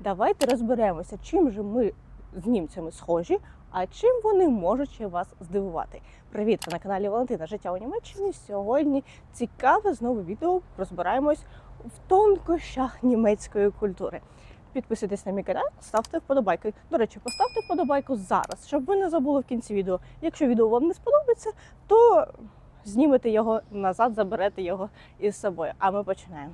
Давайте розберемося, чим же ми з німцями схожі, а чим вони можуть ще вас здивувати. Привіт! Ви на каналі Валентина Життя у Німеччині. Сьогодні цікаве знову відео. Розбираємось в тонкощах німецької культури. Підписуйтесь на мій канал, ставте вподобайки. До речі, поставте вподобайку зараз, щоб ви не забули в кінці відео. Якщо відео вам не сподобається, то знімете його назад, заберете його із собою. А ми починаємо.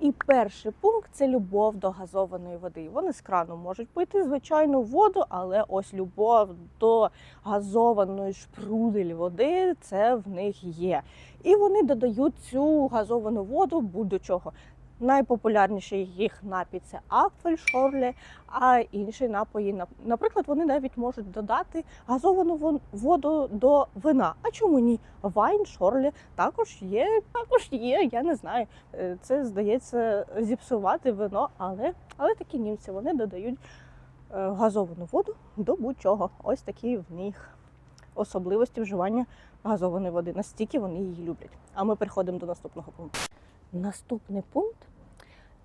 І перший пункт це любов до газованої води. Вони з крану можуть пити звичайну воду, але ось любов до газованої шпрудель води це в них є. І вони додають цю газовану воду будь-до чого. Найпопулярніший їх напій це апфельшорле, а інші напої, наприклад, вони навіть можуть додати газовану воду до вина. А чому ні? Вайн, шорле також є, також є. Я не знаю. Е, Це здається зіпсувати вино, але, але такі німці вони додають е, газовану воду до будь-чого. Ось такі в них особливості вживання газованої води. Настільки вони її люблять. А ми переходимо до наступного пункту. Наступний пункт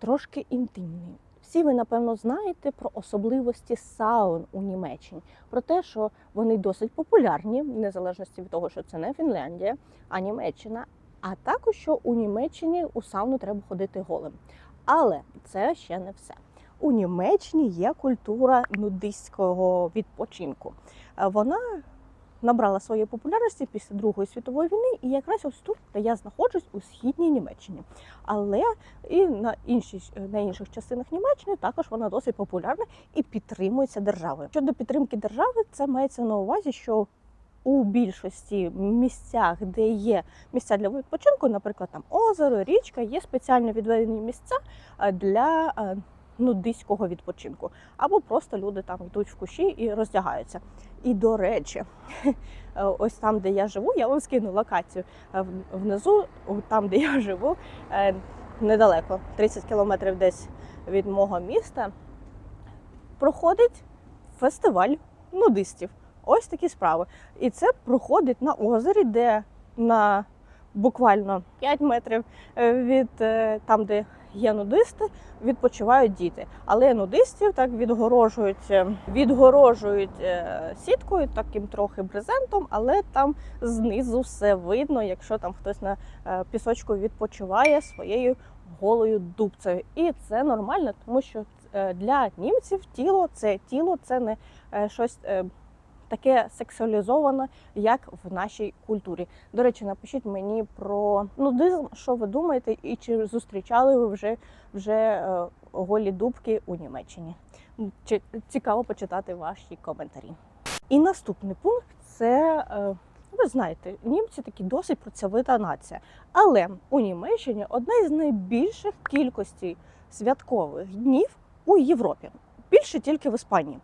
трошки інтимний. Всі ви, напевно, знаєте про особливості саун у Німеччині, про те, що вони досить популярні, в незалежності від того, що це не Фінляндія, а Німеччина. А також що у Німеччині у сауну треба ходити голим. Але це ще не все. У Німеччині є культура нудистського відпочинку. Е, Вона набрала своєї популярності після Другої світової війни, і якраз ось тут, де я знаходжусь у східній Німеччині. Але і на іншій на інших частинах Німеччини також вона досить популярна і підтримується державою. Щодо підтримки держави, це мається на увазі, що у більшості місцях, де є місця для відпочинку, наприклад, там озеро, річка, є спеціально відведені місця е, для е, нудиського відпочинку. Або просто люди там йдуть в кущі і роздягаються. І до речі, ось там, де я живу, я вам скину локацію е, внизу, там, де я живу, е, недалеко, 30 кілометрів десь від мого міста, проходить фестиваль нудистів. Ось такі справи. І це проходить на озері, де на буквально 5 метрів е, від там, де є нудисти, відпочивають діти. Але нудистів так відгорожують, е, відгорожують е, сіткою, таким трохи брезентом, але там знизу все видно, якщо там хтось на е, пісочку відпочиває своєю голою дубцею. І це нормально, тому що для німців тіло це тіло, це не щось. Е, Таке сексуалізоване, як в нашій культурі. До речі, напишіть мені про нудизм, що ви думаєте, і чи зустрічали ви вже вже е, голі дубки у Німеччині. Чи- Цікаво почитати ваші коментарі. І наступний пункт це. е, Ви знаєте, німці такі досить працьовита нація. Але у Німеччині одна із найбільших кількостей святкових днів у Європі. Більше тільки в Іспанії.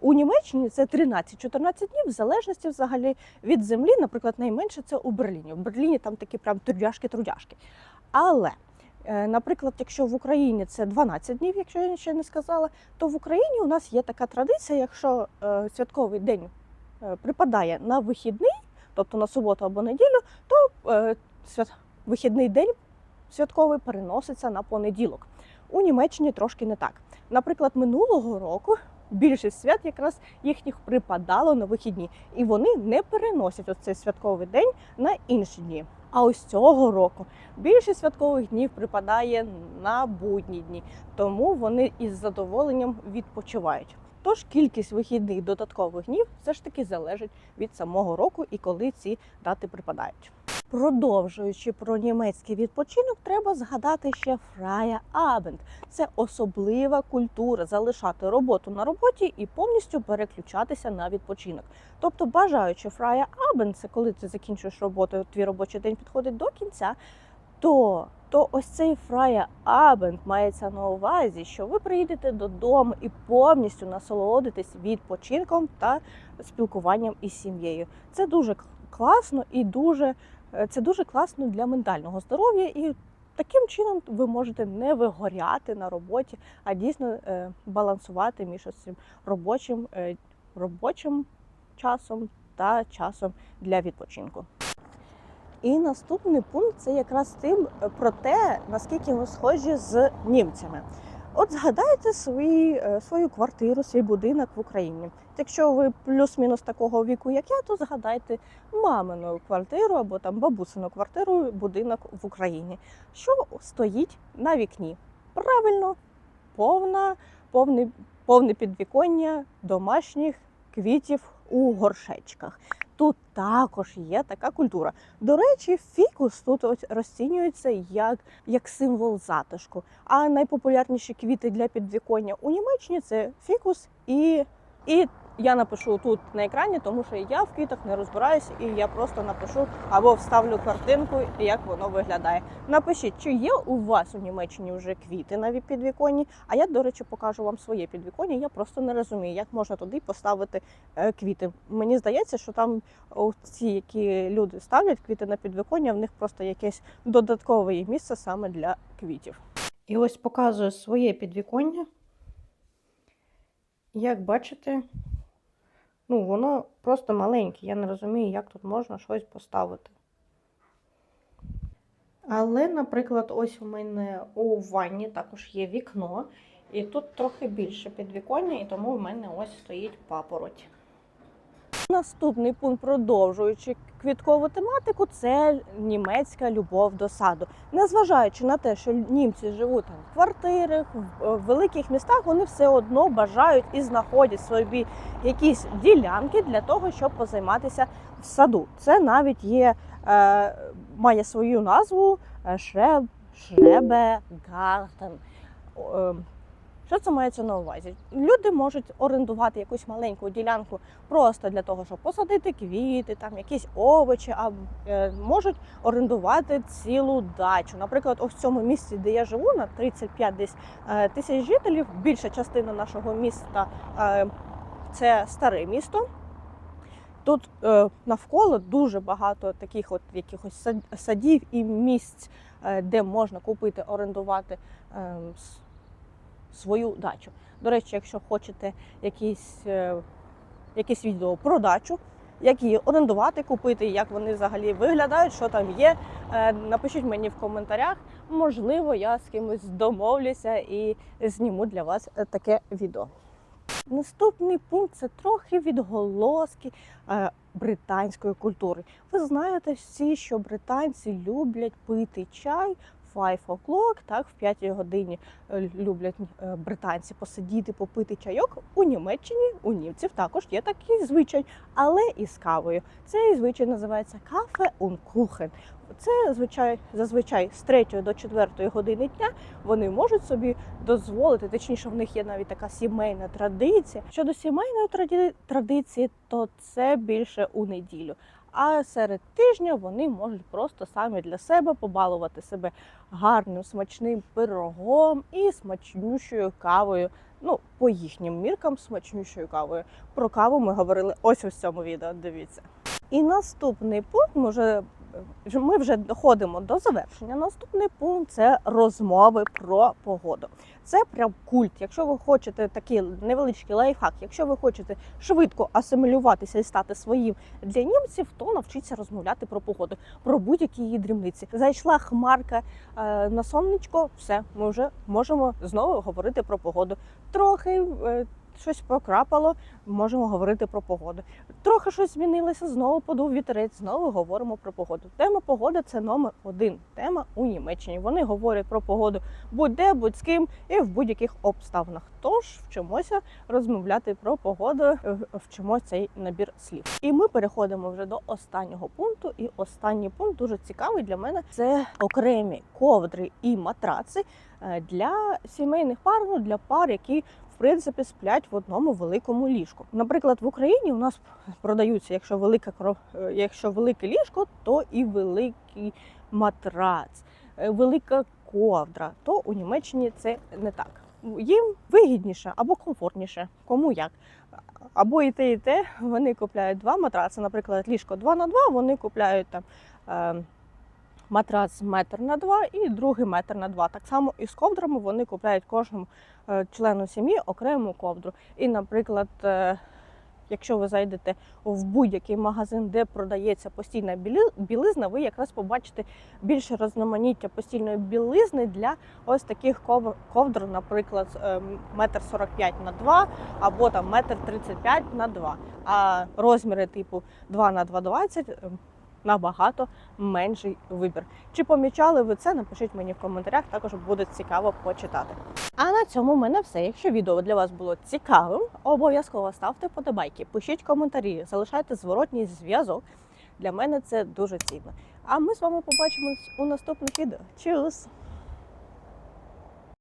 У Німеччині це 13-14 днів, в залежності взагалі від землі. Наприклад, найменше це у Берліні. В Берліні там такі прям трудяшки-трудяшки. Але, е, наприклад, якщо в Україні це 12 днів, якщо я ще не сказала, то в Україні у нас є така традиція, якщо е, святковий день е, припадає на вихідний, тобто на суботу або неділю, то вихідний день святковий переноситься на понеділок. У Німеччині трошки не так. Наприклад, минулого року більшість свят якраз їхніх припадало на вихідні, і вони не переносять оцей святковий день на інші дні. А ось цього року більшість святкових днів припадає на будні дні, тому вони із задоволенням відпочивають. Тож кількість вихідних додаткових днів все ж таки залежить від самого року і коли ці дати припадають. Продовжуючи про німецький відпочинок, треба згадати ще Фрая Абенд. Це особлива культура залишати роботу на роботі і повністю переключатися на відпочинок. Тобто, бажаючи Фрая Абенд, це коли ти закінчуєш роботу, твій робочий день підходить до кінця, то, то ось цей Фрая Абенд мається на увазі, що ви приїдете додому і повністю насолодитесь відпочинком та спілкуванням із сім'єю. Це дуже класно і дуже це дуже класно для ментального здоров'я і. Таким чином ви можете не вигоряти на роботі, а дійсно е, балансувати між цим робочим, е, робочим часом та часом для відпочинку. І наступний пункт це якраз тим е, про те, наскільки ми схожі з німцями. От згадайте свої, е, свою квартиру, свій будинок в Україні. Якщо ви плюс-мінус такого віку, як я, то згадайте мамину квартиру або там бабусину квартиру, будинок в Україні. Що стоїть на вікні? Правильно, повна, повне, повне підвіконня домашніх квітів у горшечках. Тут також є така культура. До речі, фікус тут ось розцінюється як, як символ затишку. А найпопулярніші квіти для підвіконня у Німеччині це фікус і, і я напишу тут на екрані, тому що я в квітах не розбираюся, і я просто напишу або вставлю картинку, як воно виглядає. Напишіть, чи є у вас у Німеччині вже квіти на підвіконні. А я, до речі, покажу вам своє підвіконня. Я просто не розумію, як можна туди поставити е, квіти. Мені здається, що там ці, які люди ставлять квіти на підвіконня, в них просто якесь додаткове місце саме для квітів. І ось показую своє підвіконня. Як бачите, ну воно просто маленьке. Я не розумію, як тут можна щось поставити. Але, наприклад, ось у мене у ванні також є вікно, і тут трохи більше підвіконня, і тому в мене ось стоїть папороть. Наступний пункт, продовжуючи квіткову тематику, це німецька любов до саду. Незважаючи на те, що німці живуть там в квартирах, в е, великих містах, вони все одно бажають і знаходять собі якісь ділянки для того, щоб позайматися в саду. Це навіть є, е, має свою назву е, Шреб, Шребегартен. Е, що це мається на увазі? Люди можуть орендувати якусь маленьку ділянку просто для того, щоб посадити квіти, там якісь овочі, а е, можуть орендувати цілу дачу. Наприклад, ось в цьому місці, де я живу, на 35 десь е, тисяч жителів, більша частина нашого міста е, це старе місто. Тут навколо дуже багато таких от якихось садів і місць, де можна купити, орендувати е, с- свою дачу. До речі, якщо хочете якісь, е, якесь відео про дачу, як її орендувати, купити, як вони взагалі виглядають, що там є, е, напишіть мені в коментарях. Можливо, я з кимось домовлюся і зніму для вас е, таке відео. Наступний пункт це трохи відголоски британської культури. Ви знаєте всі, що британці люблять пити чай. Five o'clock, так, в 5 годині е, люблять е, британці посидіти, попити чайок. У Німеччині у німців також є такий звичай, але із кавою. Цей звичай називається кафе Kuchen. Це звичай зазвичай з 3 до 4 години дня вони можуть собі дозволити, точніше, в них є навіть така сімейна традиція. Щодо сімейної традиції, то це більше у неділю. А серед тижня вони можуть просто самі для себе побалувати себе гарним смачним пирогом і смачнющою кавою. Ну, по їхнім міркам, смачнющою кавою. Про каву ми говорили ось у цьому відео. Дивіться. І наступний пункт ми вже ми вже доходимо до завершення. Наступний пункт це розмови про погоду. Це прям культ. Якщо ви хочете такий невеличкий лайфхак, якщо ви хочете швидко асимілюватися і стати своїм для німців, то навчіться розмовляти про погоду, про будь-які її дрібниці. Зайшла хмарка е, на сонечко, все, ми вже можемо знову говорити про погоду. Трохи е, щось покрапало, можемо говорити про погоду. Трохи щось змінилося, знову подув вітерець, знову говоримо про погоду. Тема погоди це номер один. Тема у Німеччині. Вони говорять про погоду будь-де, будь-з ким і в будь-яких обставинах. Тож вчимося розмовляти про погоду, е, вчимо цей набір слів. І ми переходимо вже до останнього пункту. І останній пункт дуже цікавий для мене це окремі ковдри і матраци е, для сімейних пар, ну для пар, які принципі сплять в одному великому ліжку. Наприклад, в Україні у нас продаються, якщо велика кров, е, якщо велике ліжко, то і великий матрац, е, велика ковдра. То у Німеччині це не так. Їм вигідніше або комфортніше, кому як. Або і те, і те. Вони купляють два матраци, наприклад, ліжко 2 на 2, вони купляють там. Е, Матрац метр на два і другий метр на два. Так само і з ковдрами вони купляють кожному е, члену сім'ї окрему ковдру. І, наприклад, е, якщо ви зайдете в будь-який магазин, де продається постільна білизна, ви якраз побачите більше розноманіття постільної білизни для ось таких ков- ковдр, наприклад, ем, метр сорок п'ять на 2 або там метр тридцять п'ять на 2. А розміри типу 2 на 2,20 ем, набагато менший вибір. Чи помічали ви це? Напишіть мені в коментарях, також буде цікаво почитати. А на цьому в мене все. Якщо відео для вас було цікавим, обов'язково ставте подобайки, пишіть коментарі, залишайте зворотній зв'язок. Для мене це дуже цінно. А ми з вами побачимось у наступних відео. Чус!